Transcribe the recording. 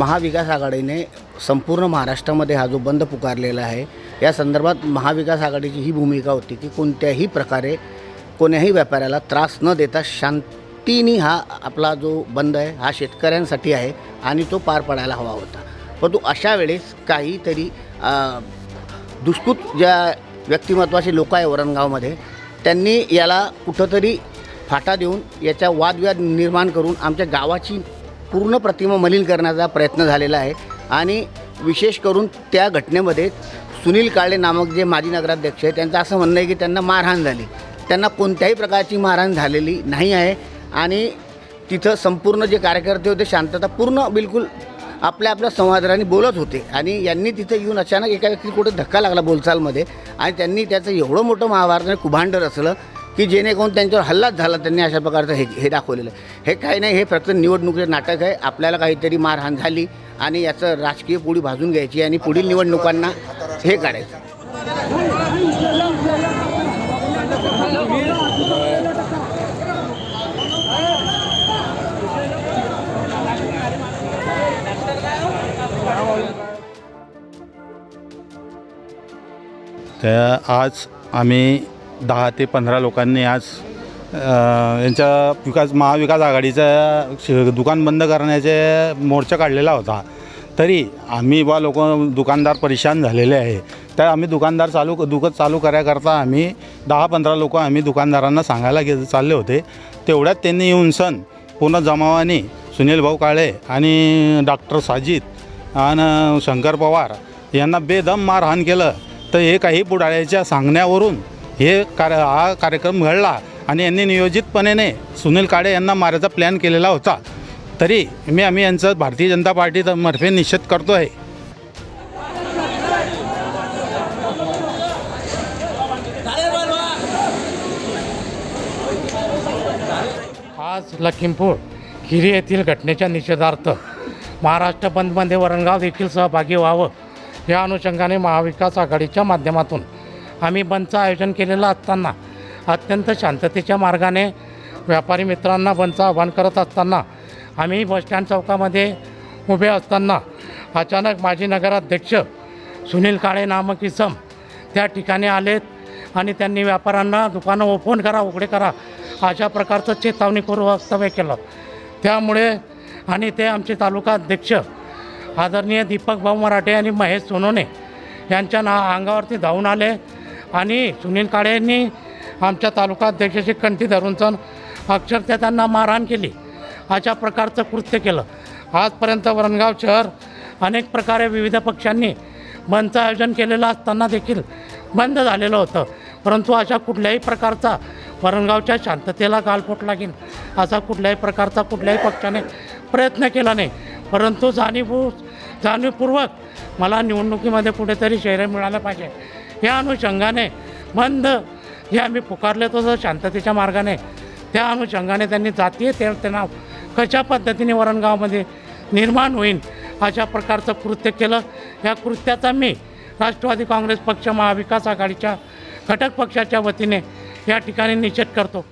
महाविकास आघाडीने संपूर्ण महाराष्ट्रामध्ये हा जो बंद पुकारलेला आहे या संदर्भात महाविकास आघाडीची ही भूमिका होती की कोणत्याही प्रकारे कोण्याही व्यापाऱ्याला त्रास न देता शांतीने हा आपला जो बंद आहे हा शेतकऱ्यांसाठी आहे आणि तो पार पडायला हवा होता. परंतु अशा वेळेस काहीतरी दुष्कृत ज्या व्यक्तिमत्वाचे लोक आहे वरणगावमध्ये त्यांनी याला कुठंतरी फाटा देऊन याच्या वादविवाद निर्माण करून आमच्या गावाची पूर्ण प्रतिमा मलिन करण्याचा प्रयत्न झालेला आहे. आणि विशेष करून त्या घटनेमध्ये सुनील काळे नामक जे माजी नगराध्यक्ष आहे त्यांचं असं म्हणणं आहे की त्यांना मारहाण झाली. त्यांना कोणत्याही प्रकारची मारहाण झालेली नाही आहे. आणि तिथं संपूर्ण जे कार्यकर्ते होते शांतता पूर्ण बिलकुल आपल्या आपल्या संवादाने बोलत होते. आणि यांनी तिथे येऊन अचानक एका व्यक्ती कुठे धक्का लागला बोलचालमध्ये. आणि त्यांनी त्याचं एवढं मोठं महाभारताने कुभांड रचलं की जेणेकरून त्यांच्यावर हल्लाच झाला त्यांनी अशा प्रकारचं हे हे दाखवलेलं आहे. हे काही नाही हे फक्त निवडणुकीचं नाटक आहे. आपल्याला काहीतरी मारहाण झाली आणि याचं राजकीय पुढी भाजून घ्यायची आणि पुढील निवडणुकांना हे काढायचं. त्या आज आम्ही दहा ते पंधरा लोकांनी आज यांच्या विकास महाविकास आघाडीचा श- दुकान बंद करण्याचे मोर्चा काढलेला होता. तरी आम्ही बा लोक दुकानदार परेशान झालेले आहे. तर आम्ही दुकानदार चालू दुकान चालू करायकरता आम्ही दहा पंधरा लोक आम्ही दुकानदारांना सांगायला गे चालले होते. तेवढ्यात त्यांनी येऊन सण पूर्ण जमावाने सुनील भाऊ काळे आणि डॉक्टर साजिद आणि शंकर पवार यांना बेदम मारहाण केलं. तर हे काही पुढाऱ्याच्या सांगण्यावरून हे कार्य हा कार्यक्रम घडला आणि यांनी नियोजितपणेने सुनील काळे यांना मारायचा प्लॅन केलेला होता. तरी मी आम्ही यांचं भारतीय जनता पार्टीतर्फे निषेध करतो आहे आज लखीमपूर खिरी येथील घटनेच्या निषेधार्थ महाराष्ट्र बंदमध्ये वरणगाव देखील सहभागी व्हावं. या अनुषंगाने महाविकास आघाडीच्या माध्यमातून आम्ही बंदचं आयोजन केलेलं असताना अत्यंत शांततेच्या मार्गाने व्यापारी मित्रांना बंदचं आवाहन करत असताना आम्ही बसस्टँड चौकामध्ये उभे असताना अचानक माजी नगराध्यक्ष सुनील काळे नामक इसम त्या ठिकाणी आलेत आणि त्यांनी व्यापाऱ्यांना दुकानं ओपन करा उघडे करा अशा प्रकारचं चेतावणी करू वक्तव्य केलं. त्यामुळे आणि ते आमचे तालुका अध्यक्ष आदरणीय दीपक भाऊ मराठे आणि महेश सोनोने यांच्या ना अंगावरती धावून आले. आणि सुनील काळे यांनी आमच्या तालुका अध्यक्षाची कंठी धरून जाऊन अक्षरशः त्यांना मारहाण केली. अशा प्रकारचं कृत्य केलं. आजपर्यंत वरणगाव शहर अनेक प्रकारे विविध पक्षांनी बंदचं आयोजन केलेलं असताना देखील बंद झालेलं होतं. परंतु अशा कुठल्याही प्रकारचा वरणगावच्या शांततेला गालफोट लागेल असा कुठल्याही प्रकारचा कुठल्याही पक्षाने प्रयत्न केला नाही. परंतु जाणीवू जाणीवपूर्वक मला निवडणुकीमध्ये कुठेतरी शहर मिळालं पाहिजे. या अनुषंगाने बंद हे आम्ही पुकारले होतो शांततेच्या मार्गाने. त्या अनुषंगाने त्यांनी जातीय ते त्यांना कशा पद्धतीने वरणगावमध्ये निर्माण होईल अशा प्रकारचं कृत्य केलं. या कृत्याचा मी राष्ट्रवादी काँग्रेस पक्ष महाविकास आघाडीच्या घटक पक्षाच्या वतीने या ठिकाणी निषेध करतो.